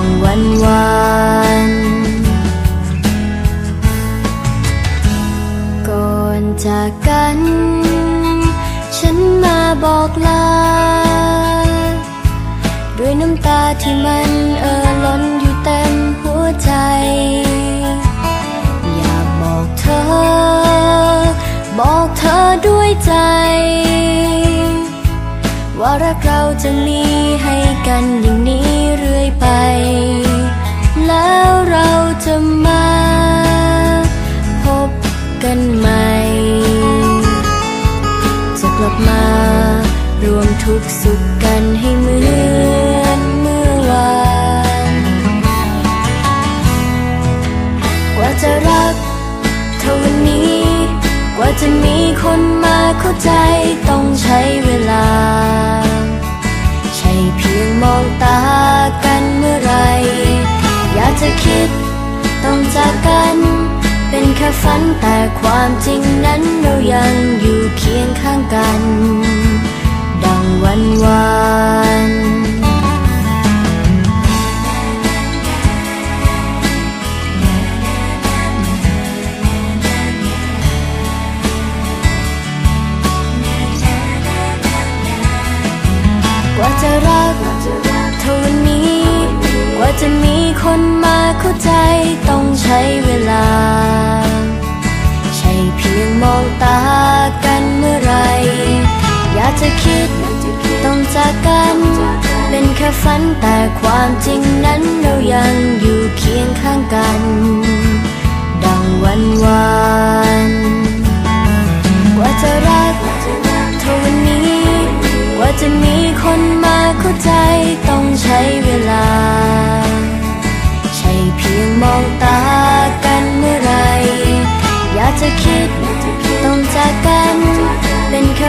ดังวันวานก่อนจากกัน ฉันมาบอกลา ด้วยน้ำตาที่มันเอ่อล้นอยู่เต็มหัวใจ อยากบอกเธอ บอกเธอด้วยใจ ว่ารักเราจะมีให้กันอย่างนี้เรื่อยไป แล้วเราจะมาพบกันใหม่ จะกลับมารวมทุกสุขกันให้เหมือนเมื่อวาน กว่าจะรักเท่าวันนี้ กว่าจะมีคนมาเข้าใจต้องใช้เว ตากันเมื่อไร อยากจะคิดต้องจากกัน เป็นแค่ฝันแต่ความจริงนั้นเรายังอยู่เคียงข้างกัน ดังวันวานกว่าจะรัก ว่าจะมีคนมาเข้าใจต้องใช้เวลา ใช่เพียงมองตากันเมื่อไร อยากจะคิดต้องจากกัน เป็นแค่ฝันแต่ความจริงนั้นเรายังอยู่เคียงข้างกัน ดังวันวานกว่าจะรักเท่าวันนี้ กว่าจะมีคนมาเข้าใจต้องใช้เวลา